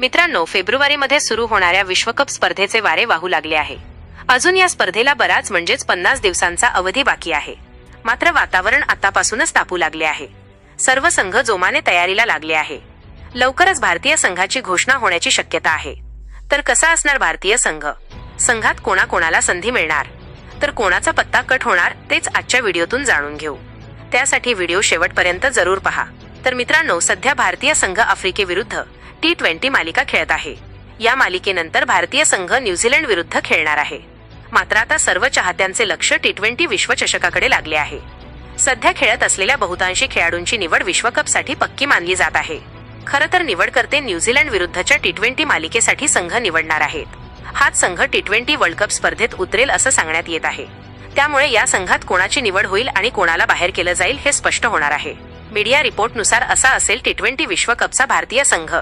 मित्रांनो फेब्रुवारीमध्ये सुरू होणाऱ्या विश्वकप स्पर्धेचे वारे वाहू लागले आहे. अजून या स्पर्धेला बराच म्हणजेच पन्नास दिवसांचा अवधी बाकी आहे. मात्र वातावरण आतापासूनच तापू लागले आहे. सर्व संघ जोमाने तयारीला लागले आहे. लवकरच भारतीय संघाची घोषणा होण्याची शक्यता आहे. तर कसा असणार भारतीय संघ? संघात कोणाकोणाला संधी मिळणार? तर कोणाचा पत्ता कट होणार तेच आजच्या व्हिडिओतून जाणून घेऊ. त्यासाठी व्हिडिओ शेवटपर्यंत जरूर पहा. तर मित्रांनो सध्या भारतीय संघ आफ्रिकेविरुद्ध टी ट्वेंटी मालिका खेळत आहे. या मालिकेनंतर भारतीय संघ न्यूझीलंड विरुद्ध खेळणार आहे. मात्र आता सर्व चाहत्यांचे लक्ष टी ट्वेंटी विश्वचषकाकडे लागले आहे. सध्या खेळत असलेल्या बहुतांशी खेळाडूंची निवड विश्वकपसाठी पक्की मानली जात आहे. खरं तर निवडकर्ते न्यूझीलंड विरुद्धच्या टी ट्वेंटी मालिकेसाठी संघ निवडणार आहेत. हाच संघ टी ट्वेंटी वर्ल्ड कप स्पर्धेत उतरेल असं सांगण्यात येत आहे. त्यामुळे या संघात कोणाची निवड होईल आणि कोणाला बाहेर केलं जाईल हे स्पष्ट होणार आहे. मीडिया रिपोर्टनुसार असा असेल टी ट्वेंटी विश्वकपचा भारतीय संघ.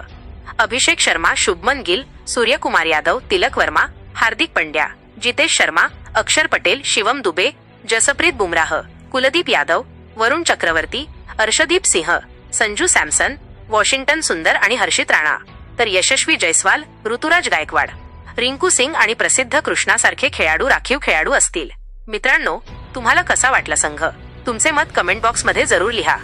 अभिषेक शर्मा शुभमन गिल सूर्यकुमार यादव तिलक वर्मा हार्दिक पंड्या जितेश शर्मा अक्षर पटेल शिवम दुबे जसप्रीत बुमराह कुलदीप यादव वरुण चक्रवर्ती अर्षदीप सिंह संजू सॅमसन वॉशिंग्टन सुंदर आणि हर्षित राणा. तर यशस्वी जयस्वाल ऋतुराज गायकवाड रिंकू सिंग आणि प्रसिद्ध कृष्णासारखे खेळाडू राखीव खेळाडू असतील. मित्रांनो तुम्हाला कसा वाटला संघ? तुमचे मत कमेंट बॉक्समध्ये जरूर लिहा.